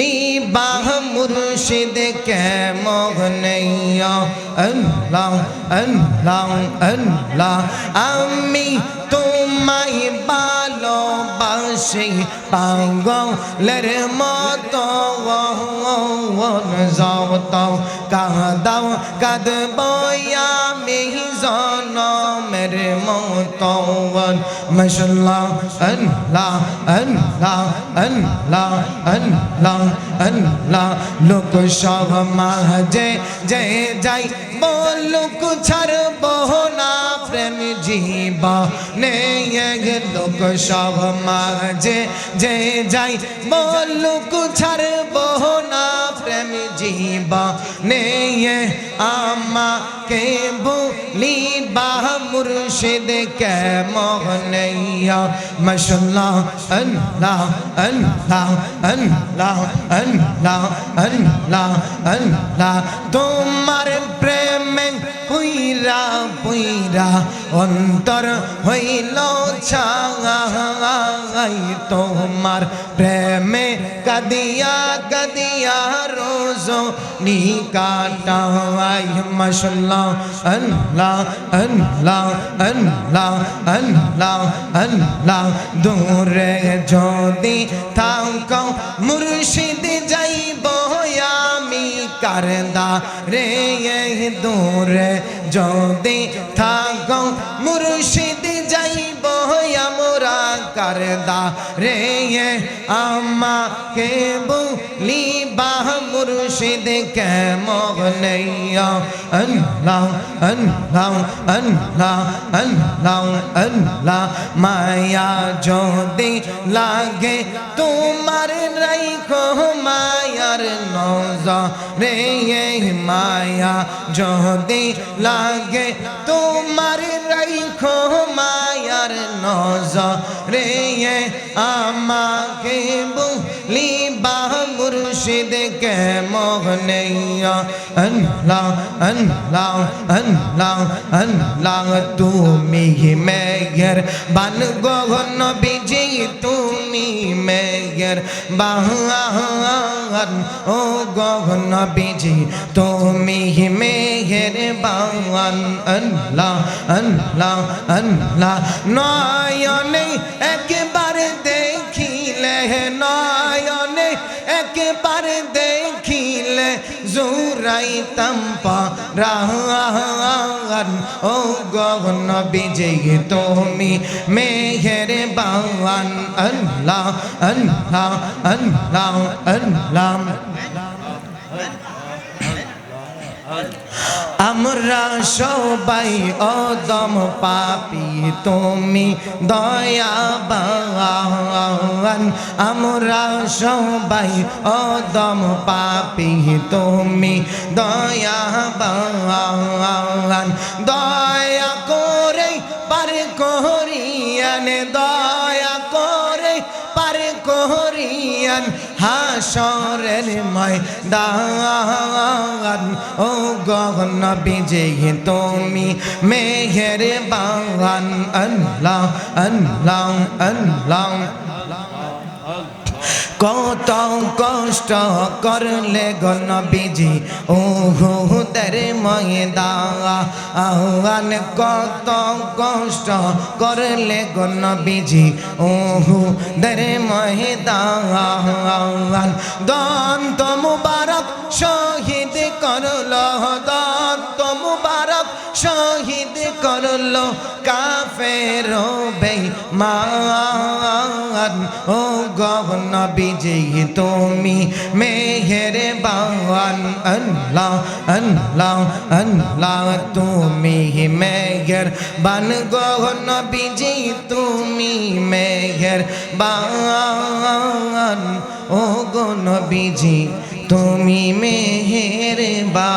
লিবাহ মুর্শিদ কে মোহনৈয়া আল্লাহ আল্লাহ আল্লাহ, আমি তোমায় ভালোবাসি। পাগলের মতো যাও, তাও কাঁদাও, কাঁদব আমি জনমের মতো মশাল্লাহ আল্লাহ আল্লাহ আল্লাহ আল্লাহ আল্লাহ। লোক সব মাঝে যে যাই, বলুক ছাড়ব না প্রেম জীবা নে লোক সব মাঝে যে যাই, বলুক ছাড়ব না প্রেম জীবা নে আমাকে বলি বাহ মুর্শিদ কে মোহনৈয়া মশাল্লাহ আল্লাহ আল্লাহ আল্লাহ আল্লাহ আল্লাহ আল্লাহ তোমার প্রেমে পুইরা পুইরা অন্তর হইল ছাই তোমার প্রেমে কদিয়া কদিয়া রোজ নি কাটাই। মশাল্লাহ, আল্লাহ আল্লাহ আল্লাহ আল্লাহ আল্লাহ। দূরে যদি থাকো মুর্শিদ আমি কারদা রে দূরে যদি থাকো মুর্শিদ যাইব আমরা কারদা রে আমাকে বলি বাহ মুর্শিদ কে মগনৈয়া আল্লাহ আল্লাহ আল্লাহ আল্লাহ আল্লাহ মায়া যদি লাগে তোমার রাইখো মায়ার নজা রে মায়া যদি লাগে তোমার রাইখো মায়ার নজা রে আমাকে বলি বাহ মুর্শিদ কে মোহনৈয়া আল্লাহ আল্লাহ আল্লাহ আল্লাহ, তুমি মেঘের বান গগন বিজি তুমি মেঘের বাহান ও গগন বিজি তুমি মেঘের বাহান। আল্লাহ আল্লাহ আল্লাহ, নয়নে একবার দেখিলে নয়নে একবার দেখিলে জুরাইতাম পারান ও গগন বিজয় তুমি মেঘের বাওয়ান আল্লাহ আল্লাহ আল্লাহ আল্লাহ। আমরা সবাই অদম পাপি তুমি দয়াবান। আমরা সবাই অদম পাপি তুমি দয়াবান। দয়া করিয়ান হাসরের ময়দান। ও গগন বিজয় তুমি মেহের বাগান আল্লাহ আল্লাহ আল্লাহ। কত কষ্ট করলে গণ বিজি ও হুদের ময়দান। কত কষ্ট করলে গণ বিজি ও হুদের ময়দান। দন্ত মুবারক শহীদ করল। দন্ত মুবারক শহীদ করল। কাফের বেঈমান ও গহন বিজয় তুমি মেহের বাওয়ান আল্লাহ আল্লাহ আল্লাহ, তুমি মেঘের বান গহন বিজয় তুমি মেঘের বান ও গণ বিজি তুমি মেহের বা